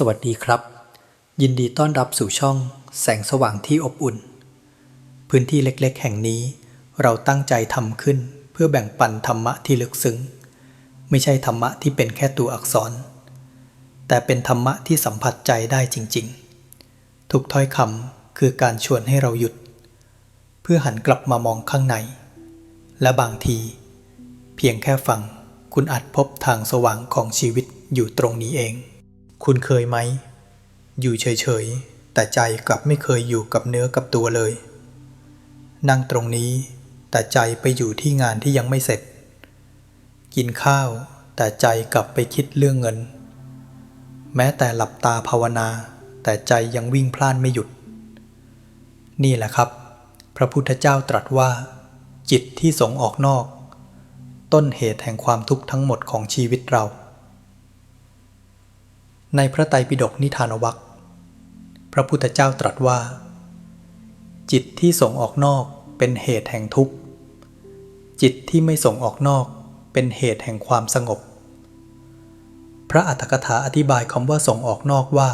สวัสดีครับ ยินดีต้อนรับสู่ช่องแสงสว่างที่อบอุ่น พื้นที่เล็กๆ แห่งนี้ เราตั้งใจทำขึ้นเพื่อแบ่งปันธรรมะที่ลึกซึ้ง ไม่ใช่ธรรมะที่เป็นแค่ตัวอักษร แต่เป็นธรรมะที่สัมผัสใจได้จริงๆ ทุกถ้อยคำคือการชวนให้เราหยุด เพื่อหันกลับมามองข้างใน และบางที เพียงแค่ฟังคุณอาจพบทางสว่างของชีวิตอยู่ตรงนี้เอง คุณเคยไหม อยู่เฉยๆ แต่ใจกลับไม่เคยอยู่กับเนื้อกับตัวเลย นั่งตรงนี้ แต่ใจไปอยู่ที่งานที่ยังไม่เสร็จ กินข้าว แต่ใจกลับไปคิดเรื่องเงิน แม้แต่หลับตาภาวนา แต่ใจยังวิ่งพล่านไม่หยุด นี่แหละครับ พระพุทธเจ้าตรัสว่า จิตที่ส่งออกนอก ต้นเหตุแห่งความทุกข์ทั้งหมดของชีวิตเรา ในพระไตรปิฎกนิทานวัคพระพุทธเจ้าตรัสว่า จิตที่ส่งออกนอกเป็นเหตุแห่งทุกข์ จิตที่ไม่ส่งออกนอกเป็นเหตุแห่งความสงบ พระอัฏฐกถาอธิบายคำว่าส่งออกนอกว่า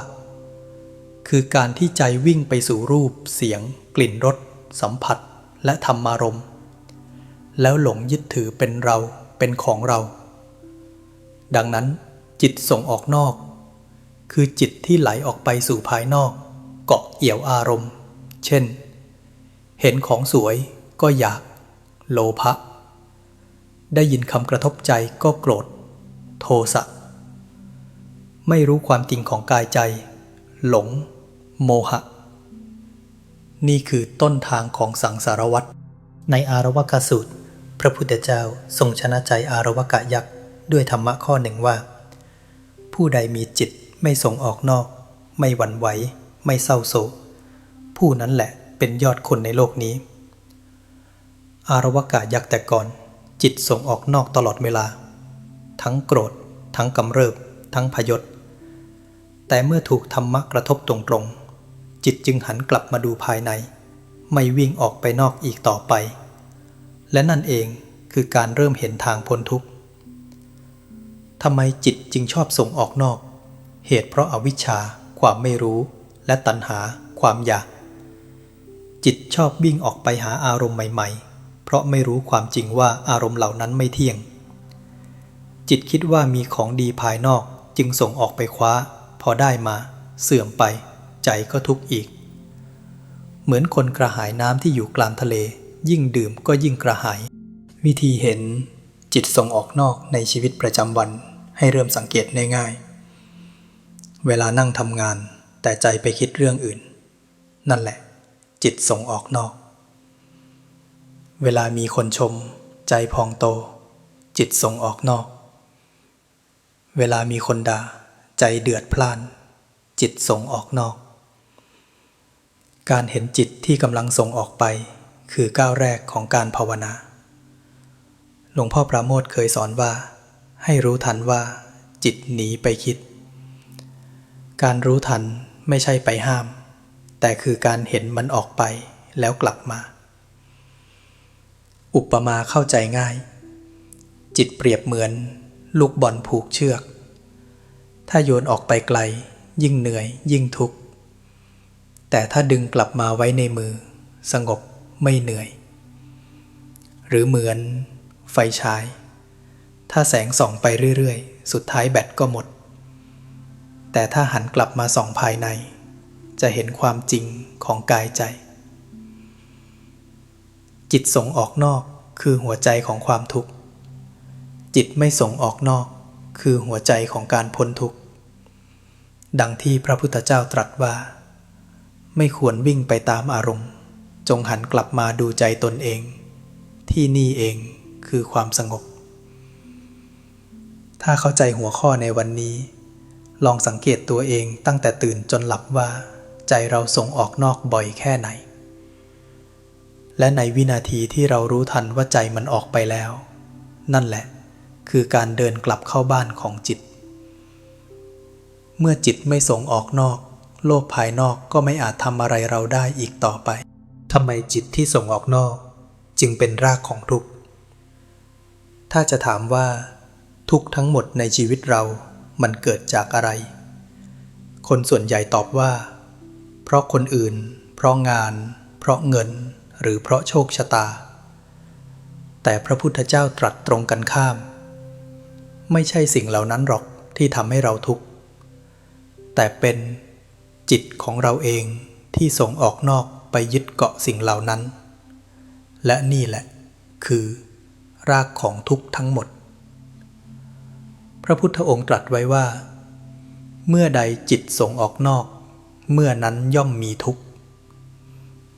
คือการที่ใจวิ่งไปสู่รูป เสียง กลิ่นรสสัมผัส และธรรมารมณ์แล้วหลงยึดถือเป็นเราเป็นของเรา ดังนั้นจิตส่งออกนอก คือจิตที่ไหลออกไปสู่ภายนอก เกาะเกี่ยวอารมณ์ เช่น เห็นของสวยก็อยาก โลภะ ได้ยินคำกระทบใจก็โกรธ โทสะ ไม่รู้ความจริงของกายใจ หลง โมหะ นี่คือต้นทางของสังสารวัฏในอารวกสูตร พระพุทธเจ้าทรงชนะใจอารวกะยักษ์ด้วยธรรมะข้อหนึ่งว่า ผู้ใดมีจิต ไม่ส่งออกนอก ไม่หวั่นไหว ไม่เศร้าโศก ผู้นั้นแหละเป็นยอดคนในโลกนี้ อารวกะยักษ์แต่ก่อน จิตส่งออกนอกตลอดเวลา ทั้งโกรธ ทั้งกำเริบ ทั้งพยศ แต่เมื่อถูกธรรมะกระทบตรงๆ จิตจึงหันกลับมาดูภายใน ไม่วิ่งออกไปนอกอีกต่อไป และนั่นเองคือการเริ่มเห็นทางพ้นทุกข์ทำไมจิตจึงชอบส่งออกนอก เหตุเพราะอาวิชชา ความไม่รู้ และตัณหา ความอยาก จิตชอบวิ่งออกไปหาอารมณ์ใหม่ ๆ เพราะไม่รู้ความจริงว่าอารมณ์เหล่านั้นไม่เที่ยง จิตคิดว่ามีของดีภายนอกจึงส่งออกไปคว้า พอได้มา เสื่อมไป ใจก็ทุกข์อีก เหมือนคนกระหายน้ำที่อยู่กลางทะเล ยิ่งดื่มก็ยิ่งกระหาย วิธีเห็นจิตส่งออกนอกในชีวิตประจำวันให้เริ่มสังเกตได้ง่าย เวลานั่งทำงาน แต่ใจไปคิดเรื่องอื่น นั่นแหละ จิตส่งออกนอก เวลามีคนชม ใจพองโต จิตส่งออกนอก เวลามีคนด่า ใจเดือดพล่าน จิตส่งออกนอก การเห็นจิตที่กำลังส่งออกไป คือก้าวแรกของการภาวนา หลวงพ่อปราโมทเคยสอนว่า ให้รู้ทันว่าจิตหนีไปคิด การรู้ทันไม่ใช่ไปห้าม แต่คือการเห็นมันออกไปแล้วกลับมา อุปมาเข้าใจง่าย จิตเปรียบเหมือน ลูกบอลผูกเชือก ถ้าโยนออกไปไกล ยิ่งเหนื่อย ยิ่งทุกข์ แต่ถ้าดึงกลับมาไว้ในมือ สงบไม่เหนื่อย หรือเหมือน ไฟฉาย ถ้าแสงส่องไปเรื่อย ๆ สุดท้ายแบตก็หมด แต่ถ้าหันกลับมาส่องภายใน จะเห็นความจริงของกายใจ จิตส่งออกนอกคือหัวใจของความทุกข์ จิตไม่ส่งออกนอกคือหัวใจของการพ้นทุกข์ ดังที่พระพุทธเจ้าตรัสว่า ไม่ควรวิ่งไปตามอารมณ์ จงหันกลับมาดูใจตนเอง ที่นี่เองคือความสงบ ถ้าเข้าใจหัวข้อในวันนี้ ลองสังเกตตัวเองตั้งแต่ตื่นจนหลับว่า ใจเราส่งออกนอกบ่อยแค่ไหน และในวินาทีที่เรารู้ทันว่าใจมันออกไปแล้ว นั่นแหละ คือการเดินกลับเข้าบ้านของจิต เมื่อจิตไม่ส่งออกนอก โลกภายนอกก็ไม่อาจทำอะไรเราได้อีกต่อไปทำไมจิตที่ส่งออกนอก จึงเป็นรากของทุกข์ ถ้าจะถามว่า ทุกข์ทั้งหมดในชีวิตเรา มันเกิดจากอะไร คนส่วนใหญ่ตอบว่า เพราะคนอื่น เพราะงาน เพราะเงิน หรือเพราะโชคชะตา แต่พระพุทธเจ้าตรัสตรงกันข้าม ไม่ใช่สิ่งเหล่านั้นหรอกที่ทำให้เราทุกข์ แต่เป็นจิตของเราเองที่ส่งออกนอกไปยึดเกาะสิ่งเหล่านั้น และนี่แหละ คือ รากของทุกข์ทั้งหมด พระพุทธองค์ตรัสไว้ว่า เมื่อใดจิตส่งออกนอก เมื่อนั้นย่อมมีทุกข์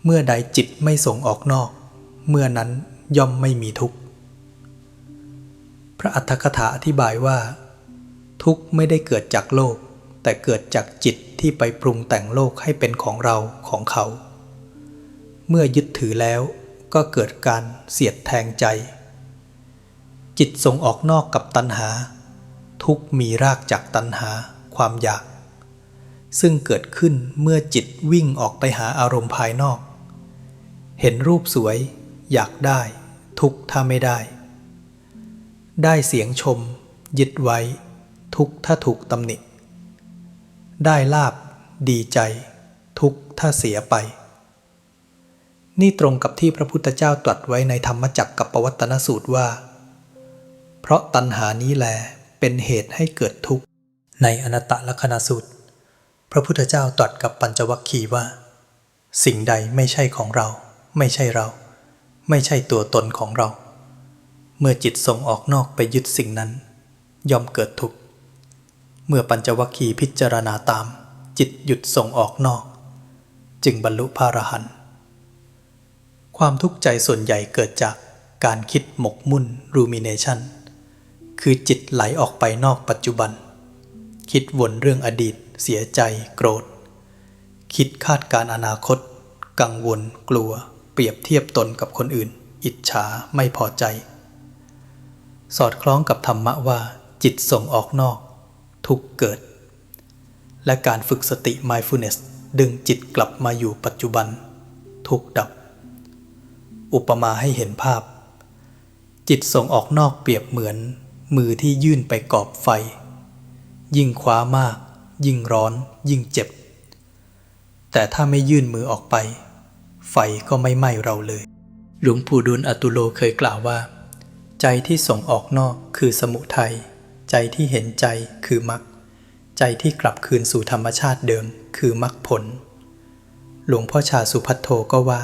เมื่อใดจิตไม่ส่งออกนอก เมื่อนั้นย่อมไม่มีทุกข์ พระอัฏฐกถาอธิบายว่า ทุกข์ไม่ได้เกิดจากโลก แต่เกิดจากจิตที่ไปปรุงแต่งโลกให้เป็นของเราของเขา เมื่อยึดถือแล้วก็เกิดการเสียดแทงใจ จิตส่งออกนอกกับตัณหา ทุกมีรากจากตัณหาความอยาก ซึ่งเกิดขึ้นเมื่อจิตวิ่งออกไปหาอารมณ์ภายนอก เห็นรูปสวย อยากได้ ทุกถ้าไม่ได้ ได้เสียงชม ยึดไว้ ทุกถ้าถูกตำหนิ ได้ลาบ ดีใจ ทุกถ้าเสียไป นี่ตรงกับที่พระพุทธเจ้าตรัสไว้ในธรรมจักรกับปวัตนสูตรว่า เพราะตัณหานี้แล เป็นเหตุให้เกิดทุกข์ ในอนัตตลกนสูตร พระพุทธเจ้าตรัสกับปัญจวัคคีย์ว่า สิ่งใดไม่ใช่ของเรา ไม่ใช่เรา ไม่ใช่ตัวตนของเรา เมื่อจิตส่งออกนอกไปยึดสิ่งนั้น ย่อมเกิดทุกข์ เมื่อปัญจวัคคีย์พิจารณาตาม จิตหยุดส่งออกนอก จึงบรรลุพระอรหันต์ความทุกข์ใจส่วนใหญ่เกิดจากการคิดหมกมุ่น rumination คือจิตไหลออกไปนอกปัจจุบัน คิดวนเรื่องอดีต เสียใจ โกรธ คิดคาดการอนาคต กังวล กลัว เปรียบเทียบตนกับคนอื่น อิจฉาไม่พอใจ สอดคล้องกับธรรมะว่า จิตส่งออกนอก ทุกเกิด และการฝึกสติ mindfulness ดึงจิตกลับมาอยู่ปัจจุบัน ทุกดับ อุปมาให้เห็นภาพ จิตส่งออกนอกเปรียบเหมือน มือที่ยื่นไปกอบไฟ ยิ่งคว้ามาก ยิ่งร้อน ยิ่งเจ็บ แต่ถ้าไม่ยื่นมือออกไป ไฟก็ไม่ไหม้เราเลย หลวงปู่ดูลอตุโลเคยกล่าวว่า ใจที่ส่งออกนอกคือสมุทัยใจที่เห็นใจคือมรรคใจที่กลับคืนสู่ธรรมชาติเดิมคือมรรคผล หลวงพ่อชาสุพัทโทก็ว่า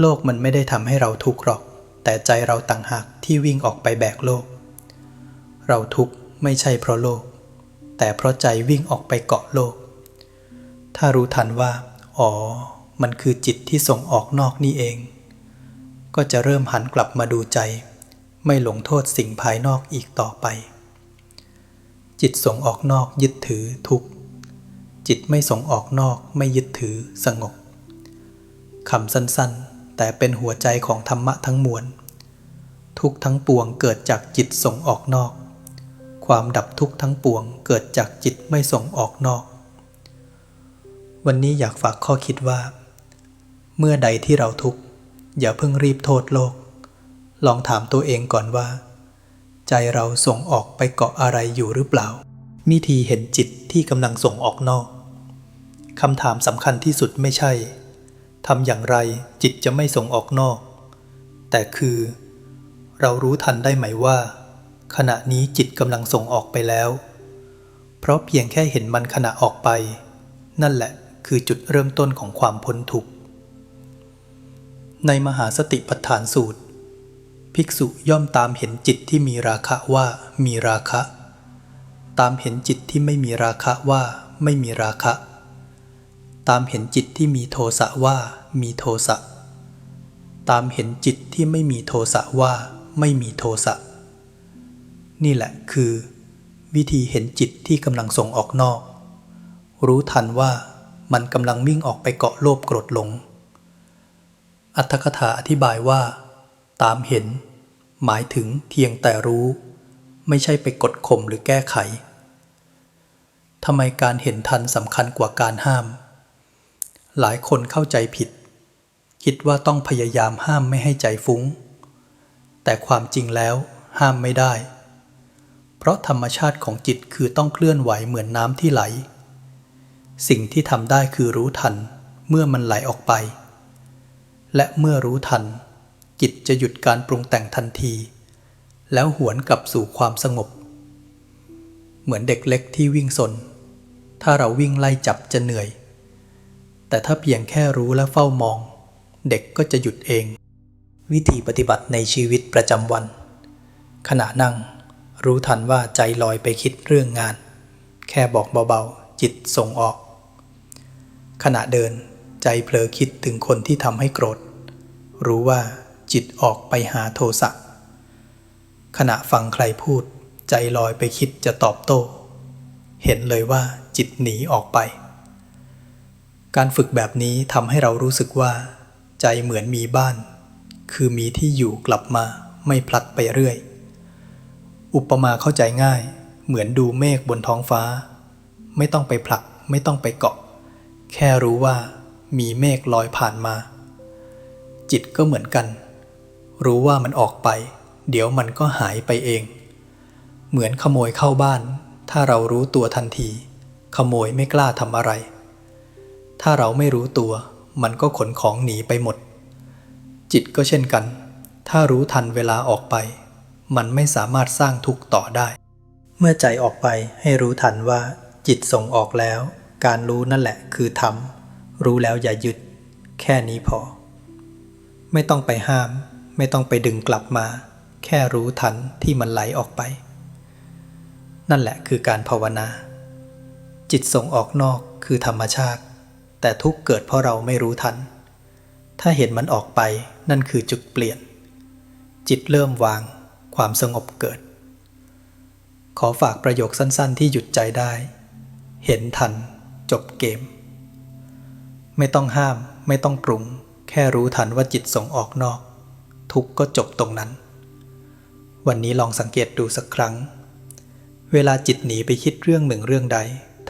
โลกมันไม่ได้ทำให้เราทุกข์หรอก แต่ใจเราต่างหากที่วิ่งออกไปแบกโลก เราทุกข์ไม่ใช่เพราะโลก แต่เพราะใจวิ่งออกไปเกาะโลก ถ้ารู้ทันว่า อ๋อ มันคือจิตที่ส่งออกนอกนี่เอง ก็จะเริ่มหันกลับมาดูใจ ไม่หลงโทษสิ่งภายนอกอีกต่อไป จิตส่งออกนอกยึดถือทุกข์ จิตไม่ส่งออกนอกไม่ยึดถือสงบคำสั้นๆ แต่เป็นหัวใจของธรรมะทั้งมวล ทุกข์ทั้งปวงเกิดจากจิตส่งออกนอก ความดับทุกข์ทั้งปวงเกิดจากจิตไม่ส่งออกนอก วันนี้อยากฝากข้อคิดว่า เมื่อใดที่เราทุกข์ อย่าเพิ่งรีบโทษโลก ลองถามตัวเองก่อนว่า ใจเราส่งออกไปเกาะอะไรอยู่หรือเปล่าวิธีเห็นจิตที่กำลังส่งออกนอกคำถามสำคัญที่สุดไม่ใช่ทำอย่างไรจิตจะไม่ส่งออกนอก แต่คือ เรารู้ทันได้ไหมว่า ขณะนี้จิตกำลังส่งออกไปแล้ว เพราะเพียงแค่เห็นมันขณะออกไป นั่นแหละคือจุดเริ่มต้นของความพ้นทุกข์ ในมหาสติปัฏฐานสูตร ภิกษุย่อมตามเห็นจิตที่มีราคะว่ามีราคะ ตามเห็นจิตที่ไม่มีราคะว่าไม่มีราคะ ตามเห็นจิตที่มีโทสะว่ามีโทสะ ตามเห็นจิตที่ไม่มีโทสะว่าไม่มีโทสะ นี่แหละคือ วิธีเห็นจิตที่กำลังส่งออกนอก รู้ทันว่ามันกำลังวิ่งออกไปเกาะโลภโกรธหลง อัตถกถาอธิบายว่า ตามเห็น หมายถึงเพียงแต่รู้ ไม่ใช่ไปกดข่มหรือแก้ไขทำไมการเห็นทันสำคัญกว่าการห้าม หลายคนเข้าใจผิด คิดว่าต้องพยายามห้ามไม่ให้ใจฟุ้ง แต่ความจริงแล้วห้ามไม่ได้ เพราะธรรมชาติของจิตคือต้องเคลื่อนไหวเหมือนน้ำที่ไหล สิ่งที่ทำได้คือรู้ทันเมื่อมันไหลออกไป และเมื่อรู้ทัน จิตจะหยุดการปรุงแต่งทันที แล้วหวนกลับสู่ความสงบ เหมือนเด็กเล็กที่วิ่งสน ถ้าเราวิ่งไล่จับจะเหนื่อย แต่ถ้าเพียงแค่รู้และเฝ้ามอง เด็กก็จะหยุดเอง วิธีปฏิบัติในชีวิตประจำวัน ขณะนั่ง รู้ทันว่าใจลอยไปคิดเรื่องงาน แค่บอกเบาๆ จิตส่งออก ขณะเดินใจเผลอคิดถึงคนที่ทำให้โกรธ รู้ว่าจิตออกไปหาโทสะ ขณะฟังใครพูด ใจลอยไปคิดจะตอบโต้ เห็นเลยว่าจิตหนีออกไป การฝึกแบบนี้ทำให้เรารู้สึกว่า ใจเหมือนมีบ้าน คือมีที่อยู่กลับมาไม่พลัดไปเรื่อย อุปมาเข้าใจง่าย เหมือนดูเมฆบนท้องฟ้า ไม่ต้องไปผลัก ไม่ต้องไปเกาะ แค่รู้ว่ามีเมฆลอยผ่านมา จิตก็เหมือนกัน รู้ว่ามันออกไป เดี๋ยวมันก็หายไปเอง เหมือนขโมยเข้าบ้าน ถ้าเรารู้ตัวทันที ขโมยไม่กล้าทำอะไร ถ้าเราไม่รู้ตัว มันก็ขนของหนีไปหมด จิตก็เช่นกัน ถ้ารู้ทันเวลาออกไป มันไม่สามารถสร้างทุกข์ต่อได้ เมื่อใจออกไปให้รู้ทันว่า จิตส่งออกแล้ว การรู้นั่นแหละคือทำรู้แล้วอย่าหยุดแค่นี้พอ ไม่ต้องไปห้าม ไม่ต้องไปดึงกลับมา แค่รู้ทันที่มันไหลออกไป นั่นแหละคือการภาวนา จิตส่งออกนอกคือธรรมชาติ แต่ทุกเกิดเพราะเราไม่รู้ทัน ถ้าเห็นมันออกไปนั่นคือจุดเปลี่ยน จิตเริ่มวาง ความสงบเกิด ขอฝากประโยคสั้นๆ ที่หยุดใจได้ เห็นทัน จบเกม ไม่ต้องห้าม ไม่ต้องปรุง แค่รู้ทันว่าจิตส่งออกนอก ทุกก็จบตรงนั้น วันนี้ลองสังเกตดูสักครั้ง เวลาจิตหนีไปคิดเรื่องหนึ่งเรื่องใด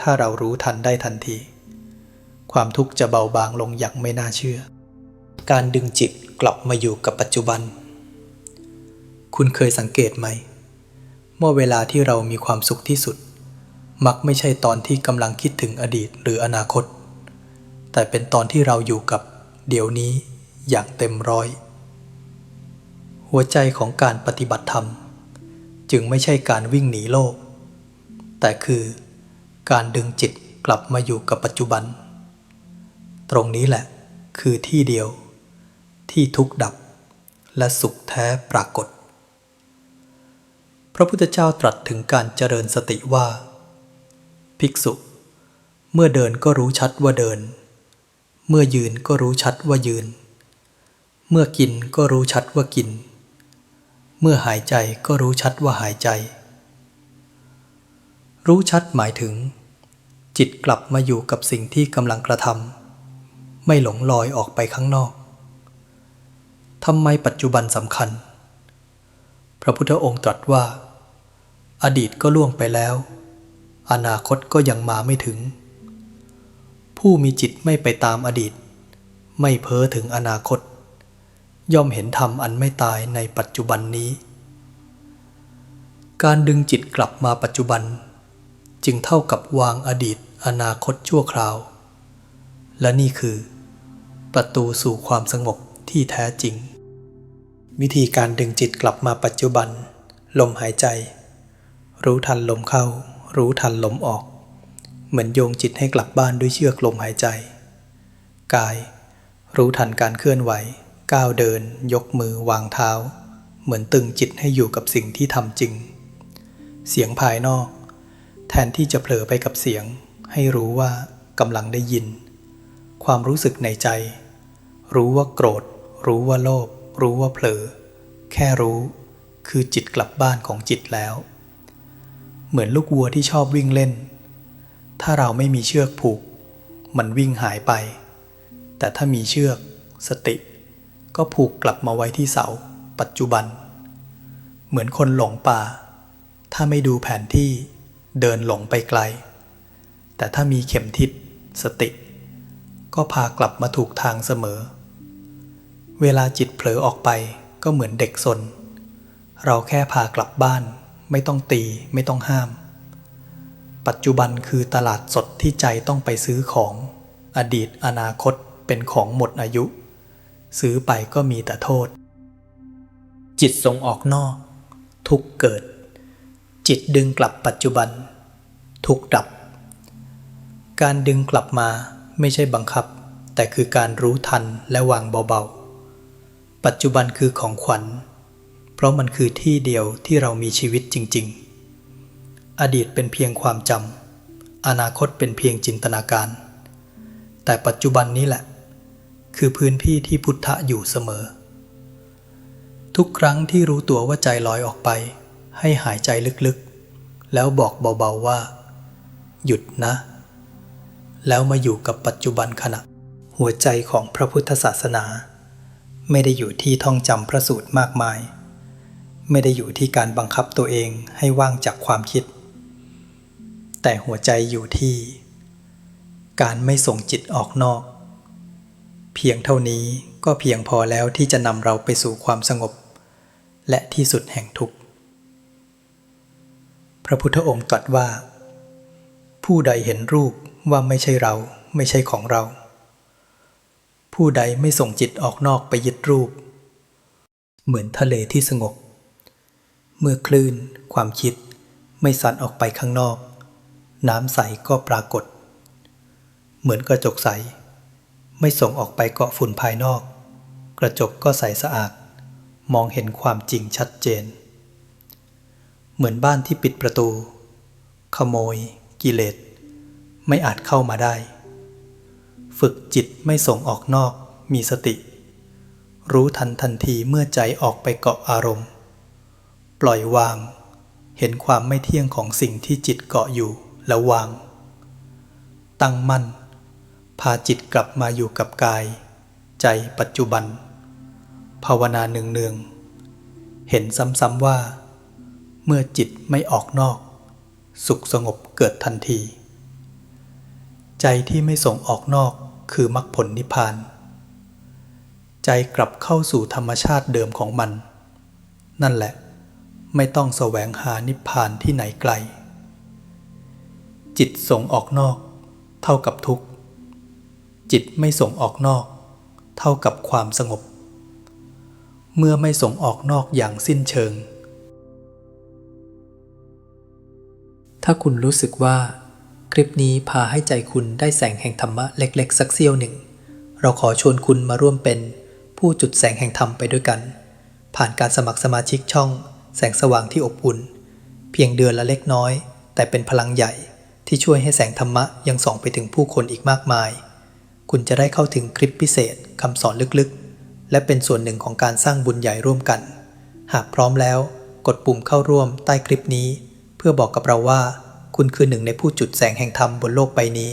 ถ้าเรารู้ทันได้ทันที ความทุกข์จะเบาบางลงอย่างไม่น่าเชื่อ การดึงจิตกลับมาอยู่กับปัจจุบัน คุณเคยสังเกตไหมเมื่อเวลาที่เรามีความสุขที่สุด มักไม่ใช่ตอนที่กำลังคิดถึงอดีตหรืออนาคต แต่เป็นตอนที่เราอยู่กับเดี๋ยวนี้อย่างเต็มร้อย หัวใจของการปฏิบัติธรรม จึงไม่ใช่การวิ่งหนีโลก แต่คือการดึงจิตกลับมาอยู่กับปัจจุบัน ตรงนี้แหละคือที่เดียว ที่ทุกข์ดับและสุขแท้ปรากฏ พระพุทธเจ้าตรัสถึงการเจริญสติว่า ภิกษุ เมื่อเดินก็รู้ชัดว่าเดิน เมื่อยืนก็รู้ชัดว่ายืน เมื่อกินก็รู้ชัดว่ากิน เมื่อหายใจก็รู้ชัดว่าหายใจ รู้ชัดหมายถึง จิตกลับมาอยู่กับสิ่งที่กำลังกระทำไม่หลงลอยออกไปข้างนอกทำไมปัจจุบันสำคัญ พระพุทธองค์ตรัสว่า อดีตก็ล่วงไปแล้ว อนาคตก็ยังมาไม่ถึง ผู้มีจิตไม่ไปตามอดีต ไม่เพ้อถึงอนาคต ย่อมเห็นธรรมอันไม่ตายในปัจจุบันนี้ การดึงจิตกลับมาปัจจุบัน จึงเท่ากับวางอดีต อนาคตชั่วคราว และนี่คือ ประตูสู่ความสงบที่แท้จริง วิธีการดึงจิตกลับมาปัจจุบัน ลมหายใจ รู้ทันลมเข้า รู้ทันลมออก เหมือนโยงจิตให้กลับบ้านด้วยเชือกลมหายใจ กาย รู้ทันการเคลื่อนไหว ก้าวเดิน ยกมือวางเท้า เหมือนตึงจิตให้อยู่กับสิ่งที่ทำจริง เสียงภายนอก แทนที่จะเผลอไปกับเสียง ให้รู้ว่ากำลังได้ยิน ความรู้สึกในใจ รู้ว่าโกรธ รู้ว่าโลภรู้ว่าเผลอ แค่รู้คือจิตกลับบ้านของจิตแล้ว เหมือนลูกวัวที่ชอบวิ่งเล่น ถ้าเราไม่มีเชือกผูก มันวิ่งหายไป แต่ถ้ามีเชือก สติ ก็ผูกกลับมาไว้ที่เสา ปัจจุบัน เหมือนคนหลงป่า ถ้าไม่ดูแผนที่เดินหลงไปไกล แต่ถ้ามีเข็มทิศสติ ก็พากลับมาถูกทางเสมอ เวลาจิตเผลอออกไปก็เหมือนเด็กสนเราแค่พากลับบ้าน ไม่ต้องตีไม่ต้องห้าม ปัจจุบันคือตลาดสดที่ใจต้องไปซื้อของ อดีตอนาคตเป็นของหมดอายุ ซื้อไปก็มีแต่โทษ จิตส่งออกนอก ทุกเกิด จิตดึงกลับปัจจุบัน ทุกดับ การดึงกลับมาไม่ใช่บังคับ แต่คือการรู้ทันและวางเบาๆ ปัจจุบันคือของขวัญ ราะมันคือที่เดียวที่เรามีชีวิตจริง ๆ อดีตเป็นเพียงความจำอนาคตเป็นเพียงจินตนาการ แต่ปัจจุบันนี้แหละ คือพื้นที่ที่พุทธะอยู่เสมอ ทุกครั้งที่รู้ตัวว่าใจลอยออกไป ให้หายใจลึกๆ แล้วบอกเบาๆว่า หยุดนะ แล้วมาอยู่กับปัจจุบันขณะหัวใจของพระพุทธศาสนา ไม่ได้อยู่ที่ท่องจำพระสูตรมากมาย ไม่ได้อยู่ที่การบังคับตัวเองให้ว่างจากความคิด แต่หัวใจอยู่ที่ การไม่ส่งจิตออกนอก เพียงเท่านี้ก็เพียงพอแล้วที่จะนำเราไปสู่ความสงบ และที่สุดแห่งทุกข์พระพุทธองค์ตรัสว่า ผู้ใดเห็นรูปว่าไม่ใช่เราไม่ใช่ของเรา ผู้ใดไม่ส่งจิตออกนอกไปยึดรูป เหมือนทะเลที่สงบ เมื่อคลื่น ความคิด ไม่สั่นออกไปข้างนอก น้ำใสก็ปรากฏ เหมือนกระจกใส ไม่ส่งออกไปเกาะฝุ่นภายนอก กระจกก็ใสสะอาด มองเห็นความจริงชัดเจน เหมือนบ้านที่ปิดประตู ขโมย กิเลส ไม่อาจเข้ามาได้ ฝึกจิตไม่ส่งออกนอกมีสติ รู้ทันทันทีเมื่อใจออกไปเกาะอารมณ์ ล่อยวาง เห็นความไม่เที่ยงของสิ่งที่จิตเกาะอยู่แล้ววาง ตั้งมั่น พาจิตกลับมาอยู่กับกาย ใจปัจจุบัน ภาวนาเนืองๆเห็นซ้ำๆว่า เมื่อจิตไม่ออกนอก สุขสงบเกิดทันที ใจที่ไม่ส่งออกนอกคือมรรคผลนิพพาน ใจกลับเข้าสู่ธรรมชาติเดิมของมัน นั่นแหละ ไม่ต้องแสวงหานิพพานที่ไหนไกล จิตส่งออกนอก เท่ากับทุกข์ จิตไม่ส่งออกนอก เท่ากับความสงบ เมื่อไม่ส่งออกนอกอย่างสิ้นเชิง ถ้าคุณรู้สึกว่า คลิปนี้พาให้ใจคุณได้แสงแห่งธรรมะเล็กๆ สักเสี้ยวหนึ่ง เราขอชวนคุณมาร่วมเป็นผู้จุดแสงแห่งธรรมไปด้วยกัน ผ่านการสมัครสมาชิกช่อง แสงสว่างที่อบอุ่น เพียงเดือนละเล็กน้อย แต่เป็นพลังใหญ่ที่ช่วยให้แสงธรรมะยังส่องไปถึงผู้คนอีกมากมาย คุณจะได้เข้าถึงคลิปพิเศษคำสอนลึกๆ และเป็นส่วนหนึ่งของการสร้างบุญใหญ่ร่วมกัน หากพร้อมแล้ว กดปุ่มเข้าร่วมใต้คลิปนี้ เพื่อบอกกับเราว่า คุณคือหนึ่งในผู้จุดแสงแห่งธรรมบนโลกใบนี้